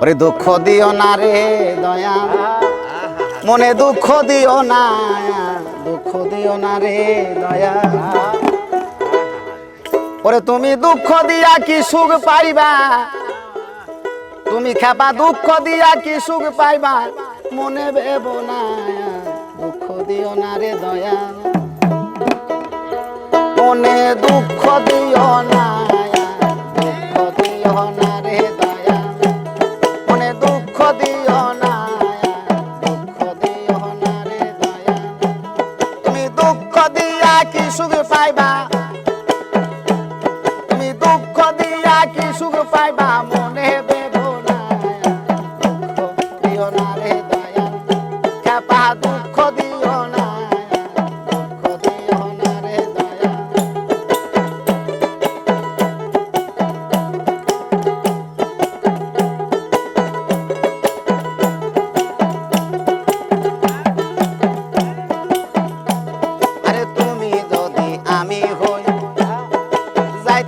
ওরে দুঃখ দিও না রে দয়া। মনে দুঃখ দিও না, দুঃখ দিও না রে দয়া। ওরে তুমি দুঃখ দিয়া কি সুখ পাইবা? তুমি খেপা দুঃখ দিয়া কি সুখ পাইবা? মনে ভেবো না, দুঃখ দিও না রে দয়া। মনে দুঃখ দিও না, দুঃখ দিও না। সুখ পাইবা। তুমি দুঃখ দিয়া কি সুখ পাইবা?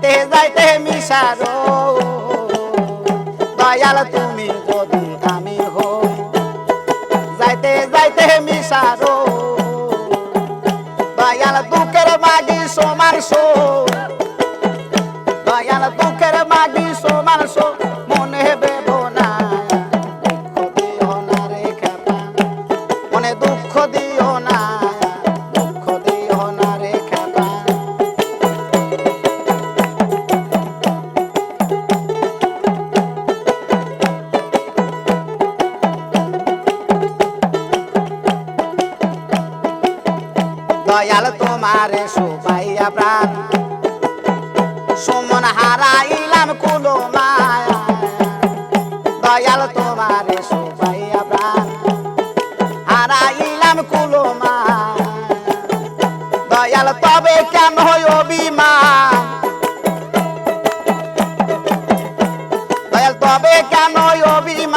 যাইতে যাইতে মিশারো। দয়াল তুমি যদি আমি হই যাইতে যাইতে মিশারো। দয়াল দুঃখের মাগি সমান সো দয়াল তোমারে সুপাইয়া প্রাণ। সুমন হারাইলাম কুলো মায়া। দয়াল তোমারে সুপাইয়া প্রাণ। হারাইলাম কুলো মায়া। দয়াল তবে কেন হয় অভিমান। দয়াল তবে কেন অভিমান।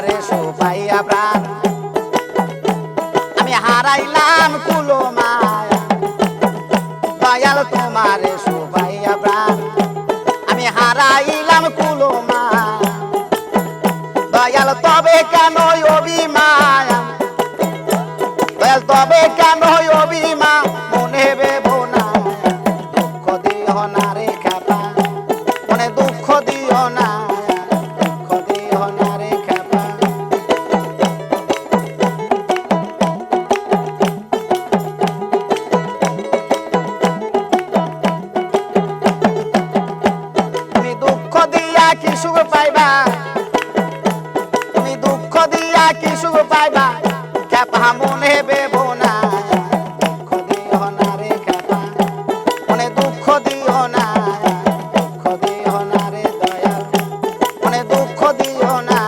তোমারে সুপাইয়া প্রাণ আমি হারাইলাম কুলো মায়া। দয়াল তোমারে সুপাইয়া প্রাণ আমি হারাইলাম কুলো মায়া। দয়াল তবে কেন অভিমান দয়াল তবে কেন অভিমান মনে বেবো না। দুঃখ দিও না। সুখ পাইবা? তুমি দুঃখ দিয়া কি সুখ পাইবা? খেপা মনে বেব না। দুঃখ দিও না রে খেপা মনে দুঃখ দিও না। দুঃখ দিও দিও না।